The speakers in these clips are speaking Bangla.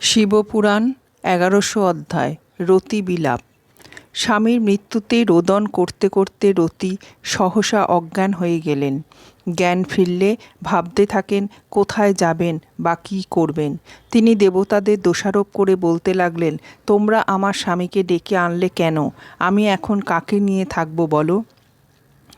শিবপুরাণ, এগারোশো অধ্যায়, রতি বিলাপ। স্বামীর মৃত্যুতে রোদন করতে করতে রতি সহসা অজ্ঞান হয়ে গেলেন। জ্ঞান ফিরলে ভাবতে থাকেন, কোথায় যাবেন বা কী করবেন? তিনি দেবতাদের দোষারোপ করে বলতে লাগলেন, তোমরা আমার স্বামীকে ডেকে আনলে কেন? আমি এখন কাকে নিয়ে থাকব বলো?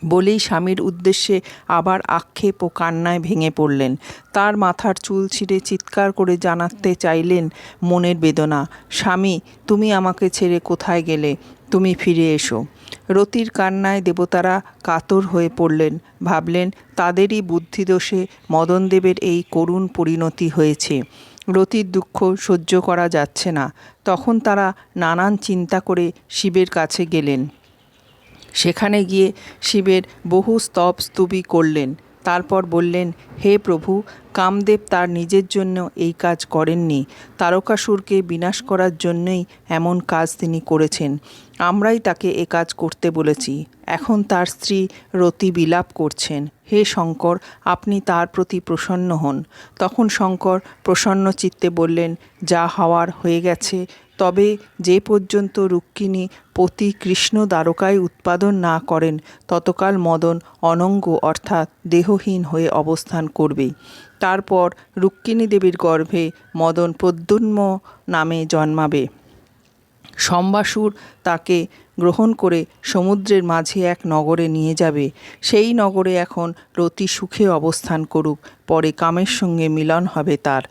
বলেই স্বামীর উদ্দেশ্যে আবার আক্ষেপ ও কান্নায় ভেঙে পড়লেন। তার মাথার চুল ছিঁড়ে চিৎকার করে জানাতে চাইলেন মনের বেদনা, স্বামী, তুমি আমাকে ছেড়ে কোথায় গেলে? তুমি ফিরে এসো। রতির কান্নায় দেবতারা কাতর হয়ে পড়লেন, ভাবলেন তাদেরই বুদ্ধিদোষে মদনদেবের এই করুণ পরিণতি হয়েছে। রতির দুঃখ সহ্য করা যাচ্ছে না। তখন তারা নানান চিন্তা করে শিবের কাছে গেলেন। সেখানে গিয়ে শিবের বহু স্তব স্তুতি করলেন। তারপর বললেন, হে প্রভু, কামদেব তার নিজের জন্য এই কাজ করেননি। তারকাসুরকে বিনাশ করার জন্যই এমন কাজ তিনি করেছেন। আমরাই তাকে এ কাজ করতে বলেছি। এখন তার স্ত্রী রতি বিলাপ করছেন। হে শঙ্কর, আপনি তার প্রতি প্রসন্ন হন। তখন শঙ্কর প্রসন্ন চিত্তে বললেন, যা হওয়ার হয়ে গেছে তবে যে পর্যন্ত রুক্মিণী পতি কৃষ্ণ দ্বারকায় উৎপাদন না করেন, ততকাল মদন অনঙ্গ অর্থাৎ দেহহীন হয়ে অবস্থান করবে। তারপর রুক্মিণী দেবীর গর্ভে মদন প্রদ্যুন্ম নামে জন্মাবে। সম্বাসুর তাকে গ্রহণ করে সমুদ্রের মাঝে এক নগরে নিয়ে যাবে। সেই নগরে এখন রতি সুখে অবস্থান করুক, পরে কামের সঙ্গে মিলন হবে তার।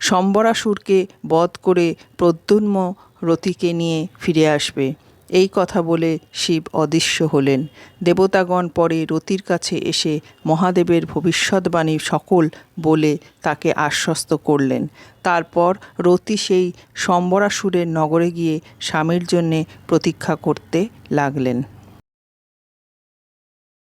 সম্বরাসুরকে বধ করে প্রদ্যুন্ম রতিকে নিয়ে ফিরে আসবে। এই কথা বলে শিব অদৃশ্য হলেন। দেবতাগণ পরে রতির কাছে এসে মহাদেবের ভবিষ্যৎবাণী সকল বলে তাকে আশ্বস্ত করলেন। তারপর রতি সেই সম্বরাসুরের নগরে গিয়ে স্বামীর জন্যে প্রতীক্ষা করতে লাগলেন।